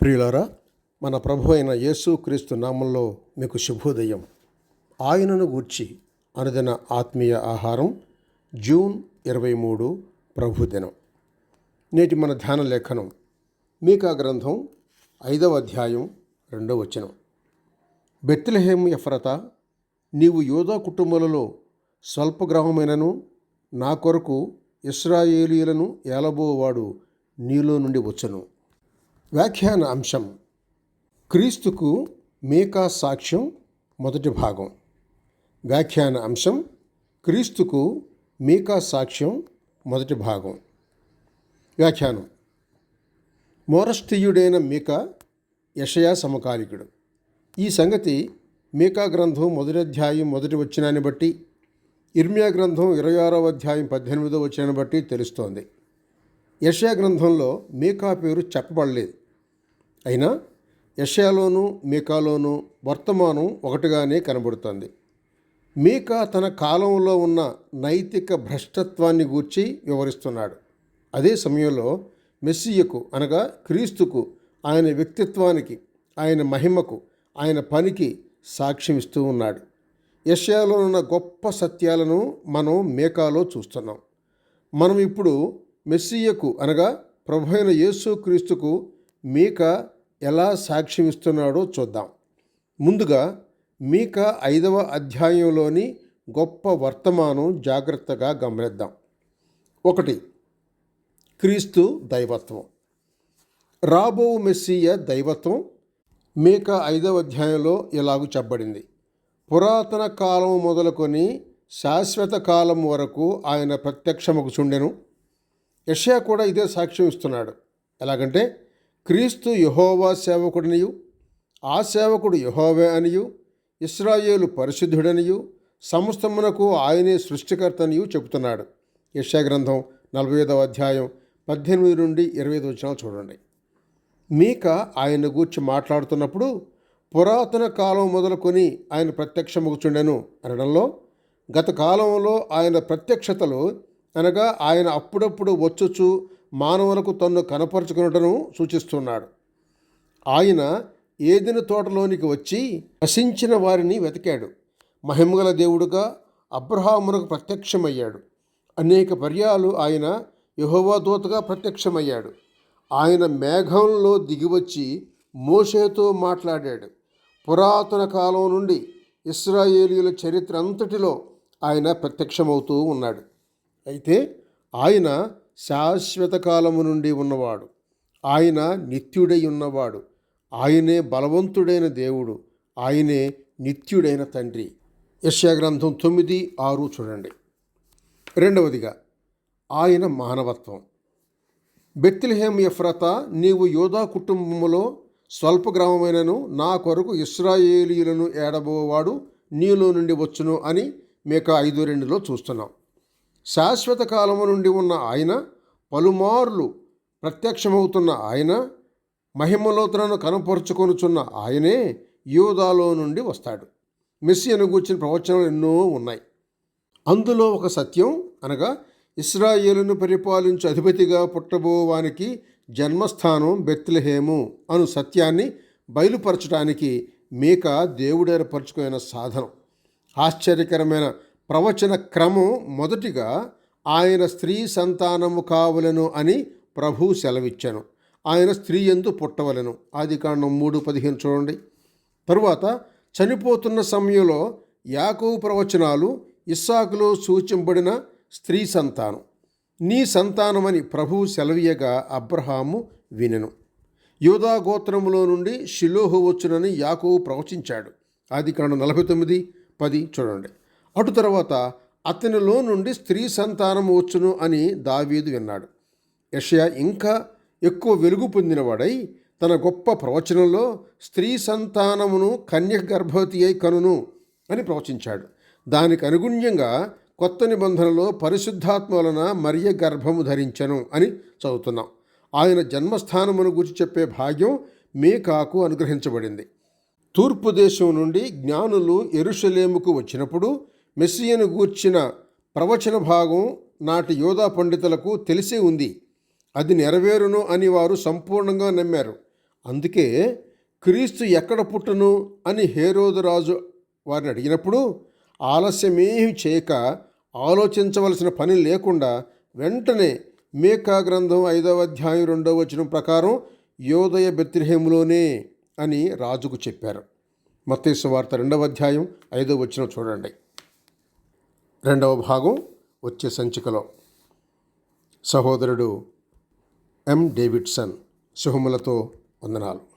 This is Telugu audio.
ప్రియులారా మన ప్రభు అయిన యేసు క్రీస్తు నామంలో మీకు శుభోదయం. ఆయనను గూర్చి అనుదిన ఆత్మీయ ఆహారం జూన్ ఇరవై మూడు ప్రభుదినం నేటి మన ధ్యాన లేఖనం మీకా గ్రంథం ఐదవ అధ్యాయం రెండవ వచనం. బెత్లెహేమ్ ఎఫ్రత నీవు యోధా కుటుంబాలలో స్వల్ప గ్రహమైనను నా కొరకు ఇస్రాయేలీలను ఏలబోవాడు నీలో నుండి వచ్చను. వ్యాఖ్యాన అంశం క్రీస్తుకు మేకా సాక్ష్యం మొదటి భాగం. వ్యాఖ్యాన అంశం క్రీస్తుకు మీకా సాక్ష్యం మొదటి భాగం. వ్యాఖ్యానం. మోరస్తీయుడైన మీకా యషయా సమకాలికుడు. ఈ సంగతి మీకా గ్రంథం మొదటి అధ్యాయం మొదటి వచ్చినాన్ని బట్టి ఇర్మియా గ్రంథం ఇరవై ఆరవ అధ్యాయం పద్దెనిమిదో వచ్చినాన్ని బట్టి తెలుస్తోంది. యషయా గ్రంథంలో మీకా పేరు చెప్పబడలేదు. అయినా యషయాలోను మీకాలోను వర్తమానం ఒకటిగానే కనబడుతుంది. మీకా తన కాలంలో ఉన్న నైతిక భ్రష్టత్వాన్ని గూర్చి వివరిస్తున్నాడు. అదే సమయంలో మెస్సియకు అనగా క్రీస్తుకు ఆయన వ్యక్తిత్వానికి ఆయన మహిమకు ఆయన పనికి సాక్ష్యం ఇస్తూ ఉన్నాడు. యషయాలో ఉన్న గొప్ప సత్యాలను మనం మేకాలో చూస్తున్నాం. మనం ఇప్పుడు మెస్సియకు అనగా ప్రభు అయిన యేసు క్రీస్తుకు మీక ఎలా సాక్ష్యం ఇస్తున్నాడో చూద్దాం. ముందుగా మీక ఐదవ అధ్యాయంలోని గొప్ప వర్తమానం జాగ్రత్తగా గమనిద్దాం. ఒకటి క్రీస్తు దైవత్వం. రాబో మెస్సియ దైవత్వం మేక ఐదవ అధ్యాయంలో ఇలాగు చెప్పబడింది. పురాతన కాలం మొదలుకొని శాశ్వత కాలం వరకు ఆయన ప్రత్యక్షముకు చుండెను యషయా కూడా ఇదే సాక్ష్యం ఇస్తున్నాడు. ఎలాగంటే క్రీస్తు యహోవా సేవకుడనియు ఆ సేవకుడు యహోవే అనియు ఇస్రాయేలు పరిశుద్ధుడనియు సమస్తమునకు ఆయనే సృష్టికర్తనియు చెబుతున్నాడు. యశాగ్రంథం నలభై ఐదవ అధ్యాయం పద్దెనిమిది నుండి ఇరవై ఐదు వచ్చిన చూడండి. మీక ఆయన గూర్చి మాట్లాడుతున్నప్పుడు పురాతన కాలం మొదలుకొని ఆయన ప్రత్యక్షముగుచుండెను అనడంలో గత కాలంలో ఆయన ప్రత్యక్షతలు అనగా ఆయన అప్పుడప్పుడు వచ్చుచు మానవులకు తన్ను కనపరుచుకున్నటను సూచిస్తున్నాడు. ఆయన ఏదిన తోటలోనికి వచ్చి నశించిన వారిని వెతికాడు. మహిమగల దేవుడుగా అబ్రహామునకు ప్రత్యక్షమయ్యాడు. అనేక పర్యాలు ఆయన యహోవాదూతగా ప్రత్యక్షమయ్యాడు. ఆయన మేఘంలో దిగివచ్చి మోషేతో మాట్లాడాడు. పురాతన కాలం నుండి ఇస్రాయేలీల చరిత్ర అంతటిలో ఆయన ప్రత్యక్షమవుతూ ఉన్నాడు. అయితే ఆయన శాశ్వత కాలము నుండి ఉన్నవాడు. ఆయన నిత్యుడై ఉన్నవాడు. ఆయనే బలవంతుడైన దేవుడు. ఆయనే నిత్యుడైన తండ్రి. యశ్యా గ్రంథం తొమ్మిది ఆరు చూడండి. రెండవదిగా ఆయన మానవత్వం. బెత్తిల్హేమ్ ఎఫ్రత నీవు యోధా కుటుంబములో స్వల్ప గ్రామమైనను నా కొరకు ఇస్రాయేలీలను ఏడబోవాడు నీలో నుండి వచ్చును అని మేక ఐదు రెండులో చూస్తున్నాం. శాశ్వత కాలము నుండి ఉన్న ఆయన పలుమార్లు ప్రత్యక్షమవుతున్న ఆయన మహిమలో తనను కనపరుచుకొనుచున్న ఆయనే యూదాలో నుండి వస్తాడు. మెస్సియను గూర్చిన ప్రవచనాలు ఎన్నో ఉన్నాయి. అందులో ఒక సత్యం అనగా ఇస్రాయేలును పరిపాలించు అధిపతిగా పుట్టబోవానికి జన్మస్థానం బెత్లహేము అను సత్యాన్ని బయలుపరచడానికి మేక దేవుడేర్పరచుకున్న సాధనం. ఆశ్చర్యకరమైన ప్రవచన క్రమం మొదటిగా ఆయన స్త్రీ సంతానము కావలను అని ప్రభు సెలవిచ్చాను. ఆయన స్త్రీ ఎందు పుట్టవలను. ఆది కాండం మూడు పదిహేను చూడండి. తరువాత చనిపోతున్న సమయంలో యాకవు ప్రవచనాలు ఇస్సాకులో సూచింపబడిన స్త్రీ సంతానం. నీ సంతానమని ప్రభువు సెలవీయగా అబ్రహాము వినెను. యోధా గోత్రములో నుండి షిలోహు వచ్చునని యాకోవు ప్రవచించాడు. ఆది కాండం నలభై తొమ్మిది పది చూడండి. అటు తర్వాత అతనిలో నుండి స్త్రీ సంతానం వచ్చును అని దావీదు విన్నాడు. యషయా ఇంకా ఎక్కువ వెలుగు పొందినవాడై తన గొప్ప ప్రవచనంలో స్త్రీ సంతానమును కన్య గర్భవతి అయి కనును అని ప్రవచించాడు. దానికి అనుగుణ్యంగా కొత్త నిబంధనలో పరిశుద్ధాత్మ వలన మరియ గర్భము ధరించను అని చదువుతున్నాం. ఆయన జన్మస్థానమును గురించి చెప్పే భాగ్యం మేకాకు అనుగ్రహించబడింది. తూర్పు దేశం నుండి జ్ఞానులు ఎరుషలేముకు వచ్చినప్పుడు మెస్సియను గూర్చిన ప్రవచన భాగం నాటి యోధా పండితులకు తెలిసే ఉంది. అది నెరవేరును అని వారు సంపూర్ణంగా నమ్మారు. అందుకే క్రీస్తు ఎక్కడ పుట్టును అని హేరోదు రాజు వారిని అడిగినప్పుడు ఆలస్యమేమి చేయక ఆలోచించవలసిన పని లేకుండా వెంటనే మేకా గ్రంథం ఐదవ అధ్యాయం రెండవ వచనం ప్రకారం యోదయ బెత్రిహేములోనే అని రాజుకు చెప్పారు. మత్తేసు వార్త రెండవ అధ్యాయం ఐదవ వచనం చూడండి. రెండవ భాగం వచ్చే సంచికలో. సహోదరుడు ఎం డేవిడ్సన్ శుభములతో వందనాలు.